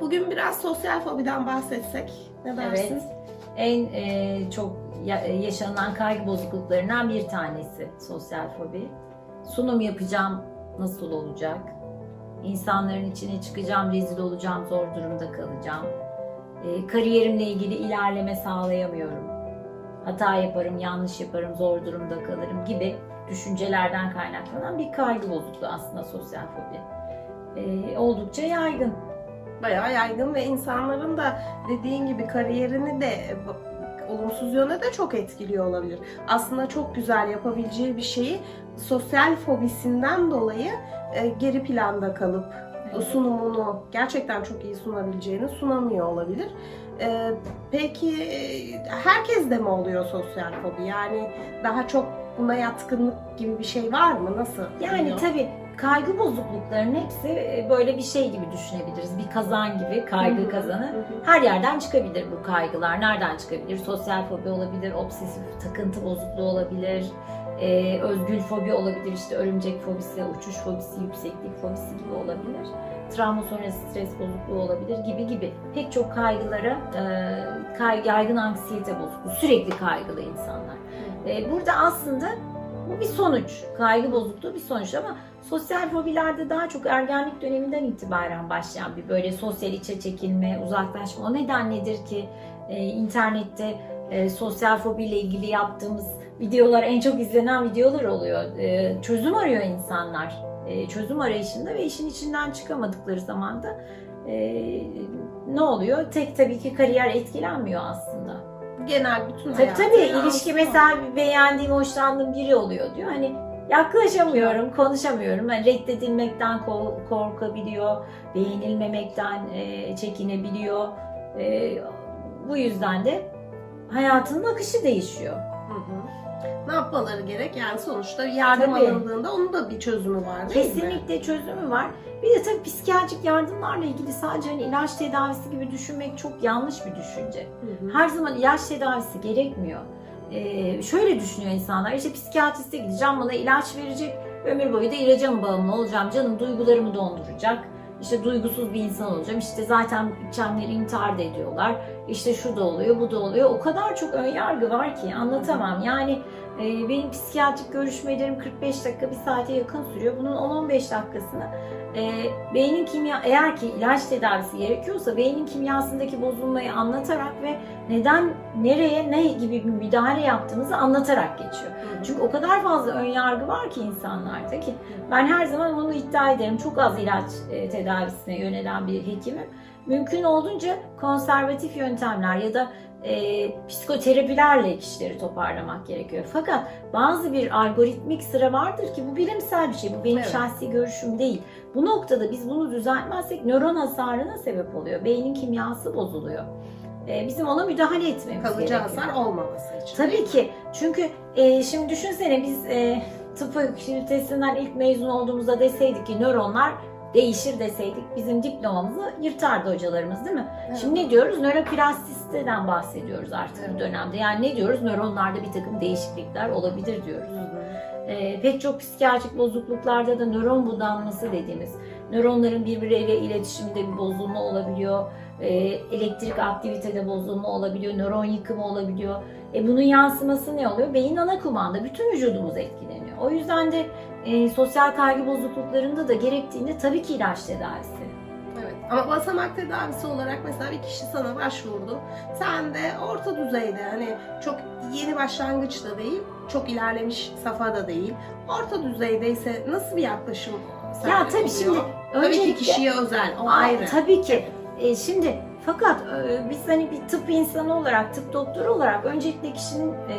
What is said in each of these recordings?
Bugün biraz sosyal fobiden bahsetsek ne dersin? Evet. En e, çok ya- yaşanılan kaygı bozukluklarından bir tanesi sosyal fobi. Sunum yapacağım, nasıl olacak? İnsanların içine çıkacağım, rezil olacağım, zor durumda kalacağım. E, kariyerimle ilgili ilerleme sağlayamıyorum. Hata yaparım, yanlış yaparım, zor durumda kalırım gibi düşüncelerden kaynaklanan bir kaygı bozukluğu aslında sosyal fobi. E, oldukça yaygın. Bayağı yaygın ve insanların da dediğin gibi kariyerini de e, olumsuz yöne de çok etkiliyor olabilir. Aslında çok güzel yapabileceği bir şeyi sosyal fobisinden dolayı e, geri planda kalıp Evet. sunumunu gerçekten çok iyi sunabileceğini sunamıyor olabilir. E, peki e, herkes de mi oluyor sosyal fobi? Yani daha çok buna yatkınlık gibi bir şey var mı? Nasıl? Yani oluyor? tabii kaygı bozukluklarının hepsi e, böyle bir şey gibi düşünebiliriz. Bir kazan gibi kaygı kazanı. Her yerden çıkabilir bu kaygılar. Nereden çıkabilir? Sosyal fobi olabilir, obsesif takıntı bozukluğu olabilir, e, özgül fobi olabilir, işte örümcek fobisi, uçuş fobisi, yükseklik fobisi gibi olabilir. Travma sonrası stres bozukluğu olabilir gibi gibi. Pek çok kaygılara, e, kay, yaygın anksiyete bozukluğu, sürekli kaygılı insanlar. E, burada aslında bu bir sonuç. Kaygı bozukluğu bir sonuç ama sosyal fobilerde daha çok ergenlik döneminden itibaren başlayan bir böyle sosyal içe çekilme, uzaklaşma. O neden nedir ki e, internette e, sosyal fobiyle ilgili yaptığımız videolar en çok izlenen videolar oluyor. E, çözüm arıyor insanlar. Çözüm arayışında ve işin içinden çıkamadıkları zaman da e, ne oluyor? Tek tabii ki kariyer etkilenmiyor aslında. Genel bütün Tabii hayatı tabii ilişki yansıtıyor. mesela bir beğendiğim, hoşlandığım biri oluyor diyor. Hani yaklaşamıyorum, konuşamıyorum. Hani reddedilmekten ko- korkabiliyor, beğenilmemekten e, çekinebiliyor. E, bu yüzden de hayatının akışı değişiyor. Hı hı. Ne yapmaları gerek? Yani sonuçta yardım Tabii. alındığında onun da bir çözümü var değil mi? Kesinlikle çözümü var. Bir de tabii psikiyatrik yardımlarla ilgili sadece hani ilaç tedavisi gibi düşünmek çok yanlış bir düşünce. Hı hı. Her zaman ilaç tedavisi gerekmiyor. Ee, şöyle düşünüyor insanlar, işte psikiyatriste gideceğim, bana ilaç verecek, ömür boyu da ilaca mı bağımlı olacağım, canım duygularımı donduracak, işte duygusuz bir insan olacağım, işte zaten içenleri intihar da ediyorlar, işte şu da oluyor, bu da oluyor. O kadar çok ön yargı var ki anlatamam. Yani e, benim psikiyatrik görüşmelerim 45 dakika, bir saate yakın sürüyor. Bunun 10-15 dakikasını e, beynin kimya, eğer ki ilaç tedavisi gerekiyorsa beynin kimyasındaki bozulmayı anlatarak ve neden, nereye, ne gibi bir müdahale yaptığımızı anlatarak geçiyor. Çünkü o kadar fazla ön yargı var ki insanlarda ki ben her zaman onu iddia ederim. Çok az ilaç e, tedavisine yönelen bir hekimim. Mümkün olduğunca konservatif yöntemler ya da e, psikoterapilerle kişileri toparlamak gerekiyor. Fakat bazı bir algoritmik sıra vardır ki bu bilimsel bir şey. Bu benim Evet. şahsi görüşüm değil. Bu noktada biz bunu düzeltmezsek nöron hasarına sebep oluyor. Beynin kimyası bozuluyor. E, bizim ona müdahale etmemiz Kalıcı gerekiyor. hasar olmaması için. Tabii ki. Çünkü e, şimdi düşünsene biz e, tıp fakültesinden ilk mezun olduğumuzda deseydik ki nöronlar değişir deseydik bizim diplomamızı yırtardı hocalarımız değil mi? Evet. Şimdi ne diyoruz? Nöroplastisiteden bahsediyoruz artık Evet. bu dönemde. Yani ne diyoruz? Nöronlarda bir takım değişiklikler olabilir diyoruz. E, pek çok psikiyatrik bozukluklarda da nöron budanması dediğimiz nöronların birbirleriyle iletişiminde bir bozulma olabiliyor. E, elektrik aktivitede bozulma olabiliyor. Nöron yıkımı olabiliyor. E, bunun yansıması ne oluyor? Beyin ana kumanda. Bütün vücudumuz etkileniyor. O yüzden de e, sosyal kaygı bozukluklarında da gerektiğinde tabii ki ilaç tedavisi. Evet. Ama basamak tedavisi olarak mesela bir kişi sana başvurdu. Sen de orta düzeyde hani çok yeni başlangıçta değil, çok ilerlemiş safhada değil. Orta düzeydeyse nasıl bir yaklaşım Ya tabii oluyor? şimdi Tabii ki kişiye özel. O Ay, ayrı. Tabii ki. E, şimdi fakat e, biz hani bir tıp insanı olarak, tıp doktoru olarak öncelikle kişinin e,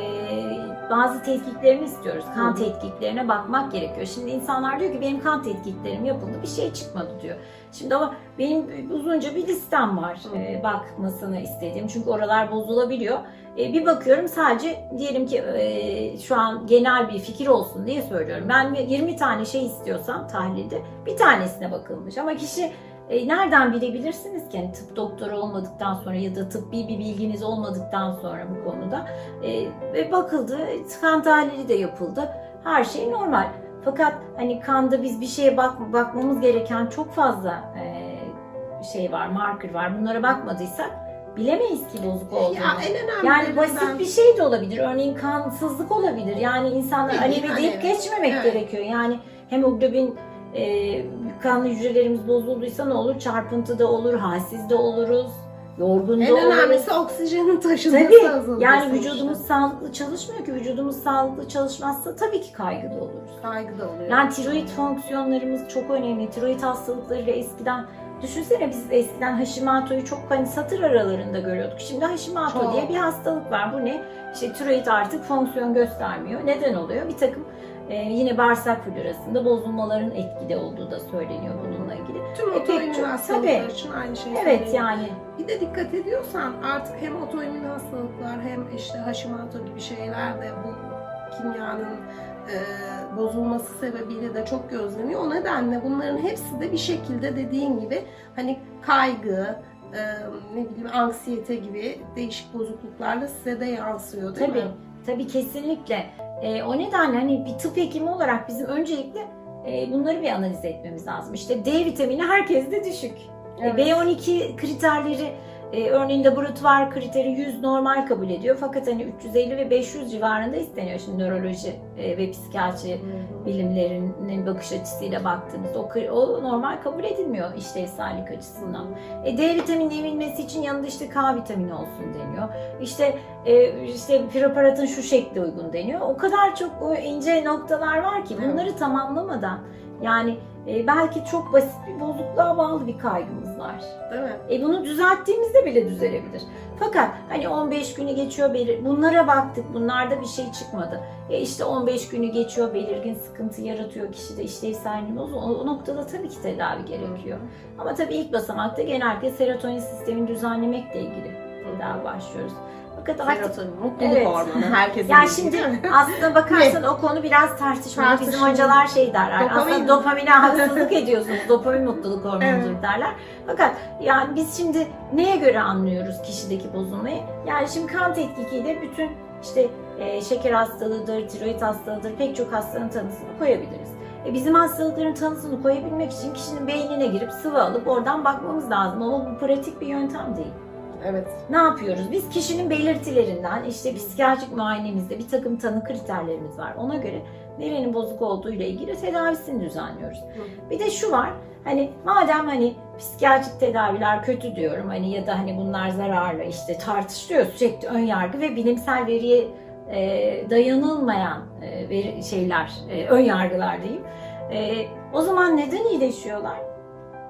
bazı tetkiklerini istiyoruz. Kan hı. tetkiklerine bakmak gerekiyor. Şimdi insanlar diyor ki benim kan tetkiklerim yapıldı bir şey çıkmadı diyor. Şimdi ama benim uzunca bir listem var e, bakmasını istediğim. Çünkü oralar bozulabiliyor. E, bir bakıyorum sadece diyelim ki e, şu an genel bir fikir olsun diye söylüyorum. Ben 20 tane şey istiyorsam tahlilde bir tanesine bakılmış. Ama kişi e, nereden bilebilirsiniz ki? Yani tıp doktoru olmadıktan sonra ya da tıbbi bir bilginiz olmadıktan sonra bu konuda. E, ve bakıldı, kan tahlili de yapıldı. Her şey normal. Fakat hani kanda biz bir şeye bak bakmamız gereken çok fazla e, şey var, marker var. Bunlara bakmadıysak bilemeyiz ki bozuk olduğunu. Ya en önemli Yani basit bir şey de olabilir. Örneğin kansızlık olabilir. Yani insanlar anemi deyip geçmemek Evet. gerekiyor. Yani hemoglobin e, kan hücrelerimiz bozulduysa ne olur? Çarpıntıda olur, halsiz de oluruz, yorgun da En oluruz. önemlisi oksijenin taşınması Tabii. Yani işte. vücudumuz sağlıklı çalışmıyor ki. Vücudumuz sağlıklı çalışmazsa tabii ki kaygıda oluruz. kaygı da oluyor. Yani tiroid fonksiyonlarımız çok önemli. Tiroid hastalıklarıyla eskiden düşünsene biz eskiden Hashimoto'yu çok hani satır aralarında görüyorduk. Şimdi Hashimoto Çok. diye bir hastalık var. Bu ne? İşte tiroid artık fonksiyon göstermiyor. Neden oluyor? Bir takım e, yine bağırsak florasında bozulmaların etkili olduğu da söyleniyor bununla ilgili. Tüm E, otoimmün hastalıklar için aynı şey Evet söyleniyor. yani Bir de dikkat ediyorsan artık hem otoimmün hastalıklar hem işte Hashimoto gibi şeyler de bu kimyanın e, bozulması sebebiyle de çok gözleniyor. O nedenle bunların hepsi de bir şekilde dediğin gibi hani kaygı, e, ne bileyim anksiyete gibi değişik bozukluklarla size de yansıyor değil Tabii, mi? tabii kesinlikle. Ee, o nedenle hani bir tıp hekimi olarak bizim öncelikle e, bunları bir analiz etmemiz lazım. İşte D vitamini herkeste düşük. E, Evet. B12 kriterleri e, örneğin laboratuvar kriteri 100 normal kabul ediyor. Fakat hani 350 ve 500 civarında isteniyor şimdi nöroloji e, ve psikiyatri bilimlerinin bakış açısıyla baktığımızda o, o normal kabul edilmiyor işlevsellik açısından. E, D vitamini emilmesi için yanında işte K vitamini olsun deniyor. İşte e, işte preparatın şu şekli uygun deniyor. O kadar çok o ince noktalar var ki bunları tamamlamadan yani e, belki çok basit bir bozukluğa bağlı bir kaygımız var. Değil mi? E bunu düzelttiğimizde bile düzelebilir. Fakat hani 15 günü geçiyor belir bunlara baktık bunlarda bir şey çıkmadı. E işte 15 günü geçiyor belirgin sıkıntı yaratıyor kişide işlevselliğin o, o noktada tabii ki tedavi gerekiyor. Ama tabii ilk basamakta genellikle serotonin sistemini düzenlemekle ilgili tedavi başlıyoruz. Artık Serotonin, mutluluk Evet. hormonu herkesin ya şimdi aslına bakarsan o konu biraz tartışmalı. Bizim hocalar şey derler. Dopamin. Aslında dopamine haksızlık ediyorsunuz. Dopamin mutluluk hormonudur Evet. derler. Fakat yani biz şimdi neye göre anlıyoruz kişideki bozulmayı? Yani şimdi kan tetkikiyle bütün işte e, şeker hastalığıdır, tiroid hastalığıdır pek çok hastalığın tanısını koyabiliriz. E, bizim hastalıkların tanısını koyabilmek için kişinin beynine girip sıvı alıp oradan bakmamız lazım. Ama bu pratik bir yöntem değil. Evet. Ne yapıyoruz? Biz kişinin belirtilerinden işte psikiyatrik muayenemizde bir takım tanı kriterlerimiz var. Ona göre nerenin bozuk olduğu ile ilgili tedavisini düzenliyoruz. Bir de şu var. Hani madem hani psikiyatrik tedaviler kötü diyorum hani ya da hani bunlar zararlı işte tartışılıyor sürekli ön yargı ve bilimsel veriye e, dayanılmayan e, veri, şeyler, e, ön yargılar diyeyim. E, o zaman neden iyileşiyorlar?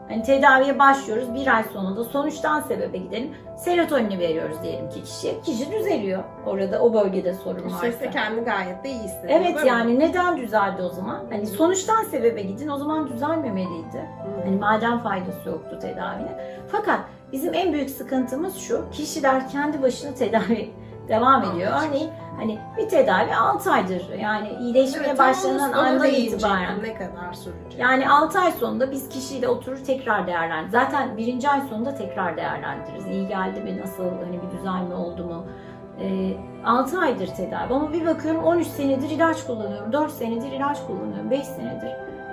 Hani tedaviye başlıyoruz bir ay sonunda sonuçtan sebebe gidelim. Serotonini veriyoruz diyelim ki kişiye. Kişi düzeliyor. Orada o bölgede sorun varsa. kendi gayet de iyi hissediyor. Evet mi? yani neden düzeldi o zaman? Hani sonuçtan sebebe gidin o zaman düzelmemeliydi. Hı. Hani madem faydası yoktu tedavinin. Fakat bizim en büyük sıkıntımız şu. Kişiler kendi başına tedavi devam ediyor. Örneğin hani bir tedavi 6 aydır. Yani iyileşmeye Evet, başlanan andan itibaren. Ne kadar sürecek? Yani 6 ay sonunda biz kişiyle oturur tekrar değerlendiririz. Zaten birinci ay sonunda tekrar değerlendiririz. İyi geldi mi, nasıl, hani bir düzelme oldu mu? Ee, 6 aydır tedavi ama bir bakıyorum 13 senedir ilaç kullanıyorum, 4 senedir ilaç kullanıyorum, 5 senedir.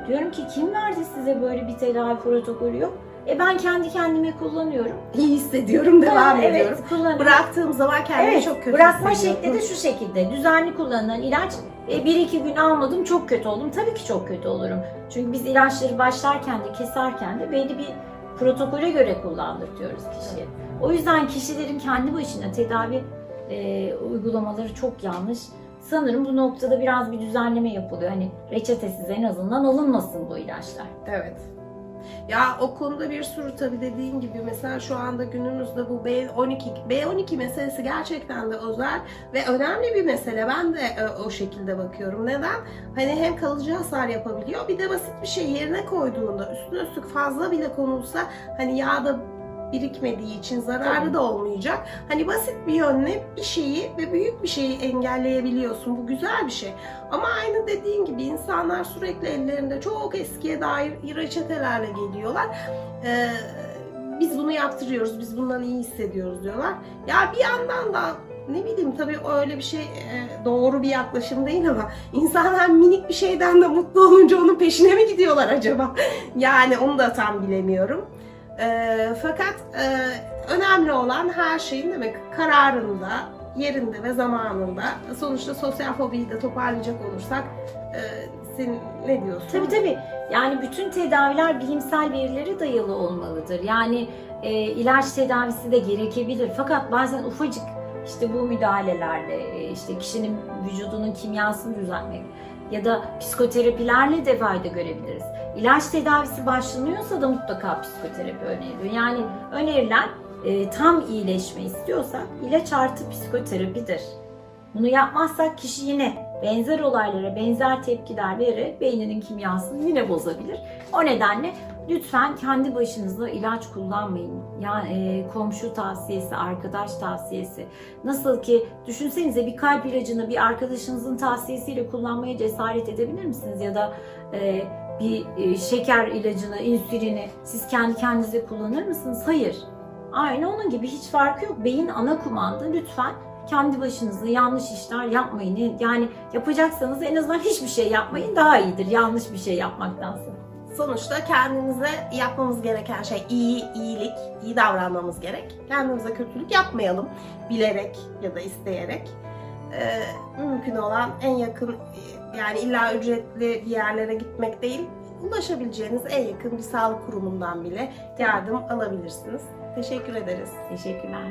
Diyorum ki kim verdi size böyle bir tedavi protokolü yok? E ben kendi kendime kullanıyorum. İyi hissediyorum, devam Ha, ediyorum. Evet, kullanıyorum. Bıraktığım zaman kendimi Evet, çok kötü bırakma şekli de şu şekilde. Düzenli kullanılan ilaç e, bir iki gün almadım çok kötü oldum. Tabii ki çok kötü olurum. Çünkü biz ilaçları başlarken de keserken de belli bir protokole göre kullandırtıyoruz kişiye. O yüzden kişilerin kendi başına tedavi e, uygulamaları çok yanlış. Sanırım bu noktada biraz bir düzenleme yapılıyor. Hani reçetesiz en azından alınmasın bu ilaçlar. Evet. Ya o konuda bir sürü tabii dediğin gibi mesela şu anda günümüzde bu B12 B12 meselesi gerçekten de özel ve önemli bir mesele. Ben de e, o şekilde bakıyorum. Neden? Hani hem kalıcı hasar yapabiliyor bir de basit bir şey yerine koyduğunda üstüne üstlük fazla bile konulsa hani yağda birikmediği için zararı Tabii. da olmayacak. Hani basit bir yönle bir şeyi ve büyük bir şeyi engelleyebiliyorsun. Bu güzel bir şey. Ama aynı dediğin gibi insanlar sürekli ellerinde çok eskiye dair reçetelerle geliyorlar. Ee, biz bunu yaptırıyoruz, biz bundan iyi hissediyoruz diyorlar. Ya bir yandan da ne bileyim tabii öyle bir şey e, doğru bir yaklaşım değil ama insanlar minik bir şeyden de mutlu olunca onun peşine mi gidiyorlar acaba? Yani onu da tam bilemiyorum. E, fakat e, önemli olan her şeyin demek kararında, yerinde ve zamanında. Sonuçta sosyal fobiyi de toparlayacak olursak e, sen ne diyorsun? Tabii tabii. Yani bütün tedaviler bilimsel verilere dayalı olmalıdır. Yani e, ilaç tedavisi de gerekebilir. Fakat bazen ufacık işte bu müdahalelerle e, işte kişinin vücudunun kimyasını düzeltmek ya da psikoterapilerle de fayda görebiliriz. İlaç tedavisi başlanıyorsa da mutlaka psikoterapi öneriliyor. Yani önerilen e, tam iyileşme istiyorsak ilaç artı psikoterapidir. Bunu yapmazsak kişi yine benzer olaylara benzer tepkiler vererek beyninin kimyasını yine bozabilir. O nedenle lütfen kendi başınıza ilaç kullanmayın. Yani e, komşu tavsiyesi, arkadaş tavsiyesi. Nasıl ki düşünsenize bir kalp ilacını bir arkadaşınızın tavsiyesiyle kullanmaya cesaret edebilir misiniz? Ya da e, bir e, şeker ilacını, insülini siz kendi kendinize kullanır mısınız? Hayır. Aynı onun gibi hiç farkı yok. Beyin ana kumanda. Lütfen kendi başınıza yanlış işler yapmayın. Yani yapacaksanız en azından hiçbir şey yapmayın daha iyidir yanlış bir şey yapmaktansa. Sonuçta kendimize yapmamız gereken şey iyi, iyilik, iyi davranmamız gerek. Kendimize kötülük yapmayalım. Bilerek ya da isteyerek. Ee, mümkün olan en yakın yani illa ücretli bir yerlere gitmek değil, ulaşabileceğiniz en yakın bir sağlık kurumundan bile yardım alabilirsiniz. Teşekkür ederiz. Teşekkürler.